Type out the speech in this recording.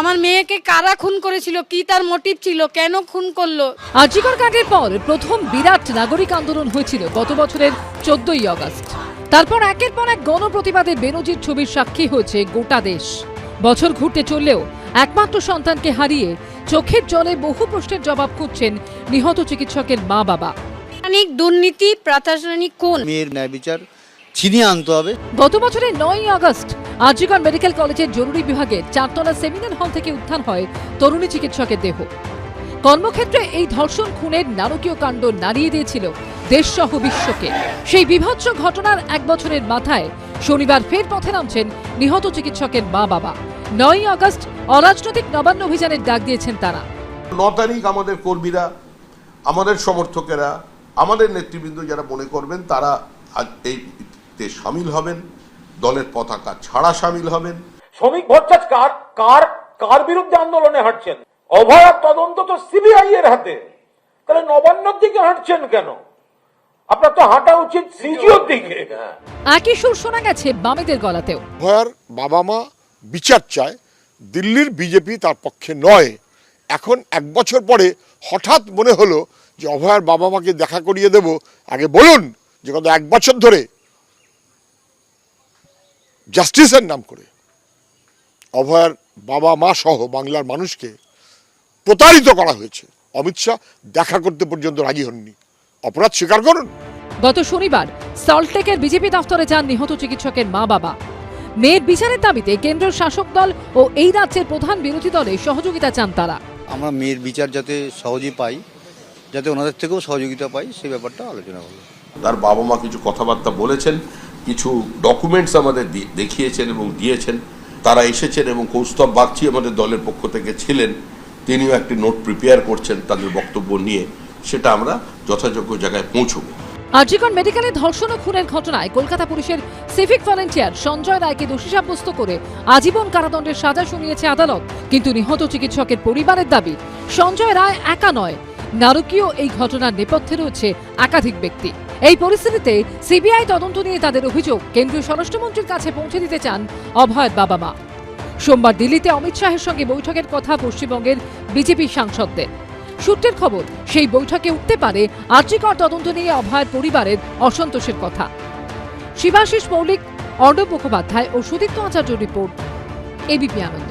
আমার মেয়েকে কারা খুন করেছিল? কি তার মোটিভ ছিল? কেন খুন করল? আর্জিকর কাণ্ডের পর প্রথম বিরাট নাগরিক আন্দোলন হয়েছিল গত বছরের চোদ্দই আগস্ট। তারপর একের পর এক গণপ্রতিবাদে বেনজির ছবির সাক্ষী হয়েছে গোটা দেশ। বছর ঘুরতে চললেও একমাত্র সন্তানকে হারিয়ে চোখের জলে বহু প্রশ্নের জবাব খুঁজছেন নিহত চিকিৎসকের মা বাবা দুর্নীতি প্রাতিষ্ঠানিক কোন মেয়ের ন্যায় বিচার ছিনিয়ে আনতে হবে। গত বছরের নয়ই আগস্ট আর্জিকর মেডিকেল কলেজের জরুরি বিভাগের চারতলা সেমিনার হল থেকে উত্থান হয় তরুণী চিকিৎসকের দেহ। কর্মক্ষেত্রে এই ধর্ষণ খুনের নারকীয় কাণ্ড নাড়িয়ে দিয়েছিল দেশসহ বিশ্বকে। সেই বিভৎস ঘটনার এক বছরের মাথায় শনিবার ফের পথে নামছেন নিহত চিকিৎসকের মা বাবা নয়ই আগস্ট অরাজনৈতিক নবান্ন অভিযানের ডাক দিয়েছেন তারা। ন তারিখ আমাদের কর্মীরা আমাদের সমর্থকেরা আমাদের নেতৃবৃন্দ যারা মনে করবেন তারা আজ এইতে সামিল হবেন দলের পতাকা ছাড়া সামিল হবেন। শ্রমিক ভট্টাচ কার কার কার বিরুদ্ধে আন্দোলনে হাঁটছেন? অভয়ার তদন্ত তো সিবিআই এর হাতে। তাহলে নবান্নর দিকে হাঁটছেন কেন? আপনার তো হাঁটা উচিত সিজিওর দিকে। একই সুর শোনা গেছে বামেদের গলাতেও। অভয়ার বাবা মা বিচার চায় দিল্লির বিজেপি তার পক্ষে নয়। এখন এক বছর পরে হঠাৎ মনে হলো যে অভয়ার বাবা মাকে দেখা করিয়ে দেব। আগে বলুন যে গত এক বছর ধরে জাস্টিসের নাম করে অভয়ার বাবা মা সহ বাংলার মানুষকে প্রতারিত করা হয়েছে। অমিত শাহ দেখা করতে পর্যন্ত রাজি হননি। অপরাধ স্বীকার করুন। গত শনিবার সল্টলেকের বিজেপি দফতরে যান নিহত চিকিৎসকের মা বাবা। মেয়ের বিচারের দাবিতে কেন্দ্রীয় শাসক দল ও এই রাজ্যের প্রধান বিরোধী দলে সহযোগিতা চান তারা। আমরা মেয়ের বিচার যাতে সহজেই পাই যাতে ওনাদের থেকেও সহযোগিতা পাই সেই ব্যাপারটা আলোচনা হলো। তার বাবা মা কিছু কথাবার্তা বলেছেন। কিছু ডকুমেন্টস আমাদের দেখিয়েছেন এবং দিয়েছেন। তারা এসেছেন এবং কৌস্তব বাগচি আমাদের দলের পক্ষ থেকে ছিলেন। তিনিও একটি নোট প্রিপেয়ার করছেন তাদের বক্তব্য নিয়ে। সেটা আমরা যথাযোগ্য জায়গায় পৌঁছবো। আরজিকর মেডিকেলে ধর্ষণ ও খুনের ঘটনায় কলকাতা পুলিশের সিভিক ভলেন্টিয়ার সঞ্জয় রায়কে দোষী সাব্যস্ত করে আজীবন কারাদণ্ডের সাজা শুনিয়েছে আদালত। কিন্তু নিহত চিকিৎসকের পরিবারের দাবি, সঞ্জয় রায় একা নয় নারকীয় এই ঘটনার নেপথ্যে রয়েছে একাধিক ব্যক্তি। এই পরিস্থিতিতে সিবিআই তদন্ত নিয়ে তাদের অভিযোগ কেন্দ্রীয় স্বরাষ্ট্রমন্ত্রীর কাছে পৌঁছে দিতে চান অভয়ের বাবা মা। সোমবার দিল্লিতে অমিত শাহের সঙ্গে বৈঠকের কথা পশ্চিমবঙ্গের বিজেপি সাংসদদের। সূত্রের খবর, সেই বৈঠকে উঠতে পারে আর্যিকর তদন্ত নিয়ে অভয়ের পরিবারের অসন্তোষের কথা। শিবাশিস মৌলিক, অর্ণব মুখোপাধ্যায় ও সুদীপ্ত আচার্য রিপোর্ট, এবিপি আনন্দ।